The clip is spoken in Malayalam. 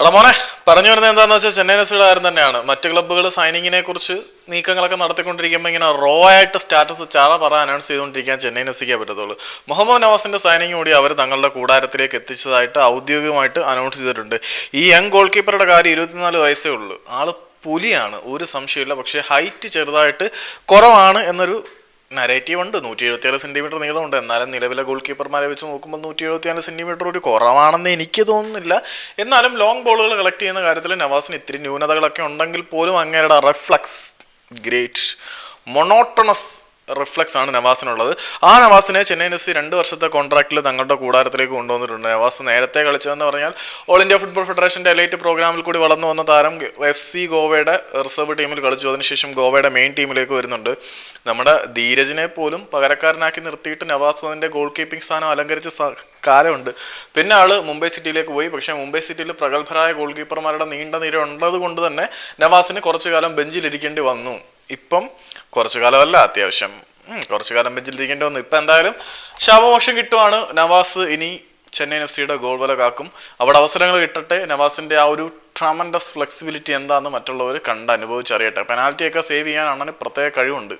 എടാ മോനെ പറഞ്ഞു വരുന്നത് എന്താണെന്ന് വെച്ചാൽ ചെന്നൈ എഫ് സിയുടെ കാര്യം തന്നെയാണ്. മറ്റു ക്ലബ്ബുകൾ സൈനിങ്ങിനെ കുറിച്ച് നീക്കങ്ങളൊക്കെ നടത്തിക്കൊണ്ടിരിക്കുമ്പോൾ ഇങ്ങനെ റോ ആയിട്ട് സ്റ്റാറ്റസ് ചാറ പറ അനൗൺസ് ചെയ്തുകൊണ്ടിരിക്കാൻ ചെന്നൈ എഫ് സിക്കേ പറ്റത്തുള്ളൂ. മുഹമ്മദ് നവാസിന്റെ സൈനിങ് കൂടി അവർ തങ്ങളുടെ കൂടാരത്തിലേക്ക് എത്തിച്ചതായിട്ട് ഔദ്യോഗികമായിട്ട് അനൗൺസ് ചെയ്തിട്ടുണ്ട്. ഈ യങ് ഗോൾ കീപ്പറുടെ കാര്യം ഇരുപത്തിനാല് വയസ്സേ ഉള്ളൂ. ആൾ പുലിയാണ് ഒരു സംശയമില്ല പക്ഷേ ഹൈറ്റ് ചെറുതായിട്ട് കുറവാണ് എന്നൊരു നരേറ്റീവ് ഉണ്ട്. നൂറ്റി എഴുപത്തിയാറ് സെന്റിമീറ്റർ നീളമുണ്ട്. എന്നാലും നിലവിലെ ഗോൾ കീപ്പർമാരെ വെച്ച് നോക്കുമ്പോൾ നൂറ്റി എഴുപത്തിനാല് സെന്റിമീറ്റർ ഒരു കുറവാണെന്ന് എനിക്ക് തോന്നുന്നില്ല. എന്നാലും ലോങ് ബോളുകൾ കളക്ട് ചെയ്യുന്ന കാര്യത്തിൽ നവാസിന് ഇത്തിരി ന്യൂനതകളൊക്കെ ഉണ്ടെങ്കിൽ പോലും അങ്ങേരുടെ റെഫ്ലക്സ് ഗ്രേറ്റ് മൊണോട്ടണസ് റിഫ്ലക്സ് ആണ് നവാസിനുള്ളത്. ആ നവാസിനെ ചെന്നൈയിൻ എഫ് സി രണ്ട് വർഷത്തെ കോൺട്രാക്റ്റിൽ തങ്ങളുടെ കൂടാരത്തിലേക്ക് കൊണ്ടുവന്നിട്ടുണ്ട്. നവാസ് നേരത്തെ കളിച്ചതെന്ന് പറഞ്ഞാൽ ഓൾ ഇന്ത്യ ഫുട്ബോൾ ഫെഡറേഷന്റെ എലൈറ്റ് പ്രോഗ്രാമിൽ കൂടി വളർന്നു വന്ന താരം എഫ് സി ഗോവയുടെ റിസർവ് ടീമിൽ കളിച്ചു. അതിനുശേഷം ഗോവയുടെ മെയിൻ ടീമിലേക്ക് വരുന്നുണ്ട്. നമ്മുടെ ധീരജിനെ പോലും പകരക്കാരനാക്കി നിർത്തിയിട്ട് നവാസ് അതിന്റെ ഗോൾ കീപ്പിംഗ് സ്ഥാനം അലങ്കരിച്ച കാലമുണ്ട്. പിന്നെ ആൾ മുംബൈ സിറ്റിയിലേക്ക് പോയി. പക്ഷേ മുംബൈ സിറ്റിയിൽ പ്രഗത്ഭരായ ഗോൾ കീപ്പർമാരുടെ നീണ്ട നിര ഉള്ളത് കൊണ്ട് തന്നെ നവാസിന് കുറച്ചു കാലം ബെഞ്ചിലിരിക്കേണ്ടി വന്നു. ഇപ്പം കുറച്ചു കാലമല്ല അത്യാവശ്യം കുറച്ചു കാലം ബെഞ്ചിലിരിക്കേണ്ടി വന്നു. ഇപ്പം എന്തായാലും ശവമോഷം കിട്ടുവാണ്. നവാസ് ഇനി ചെന്നൈ എഫ് സിയുടെ ഗോൾ വല കാക്കും. അവിടെ അവസരങ്ങൾ കിട്ടട്ടെ. നവാസിന്റെ ആ ഒരു ട്രമൻഡസ് ഫ്ലെക്സിബിലിറ്റി എന്താണെന്ന് മറ്റുള്ളവർ കണ്ട് അനുഭവിച്ചറിയട്ടെ. പെനാൽറ്റിയൊക്കെ സേവ് ചെയ്യാൻ അണ്ണന് പ്രത്യേക കഴിവുണ്ട്.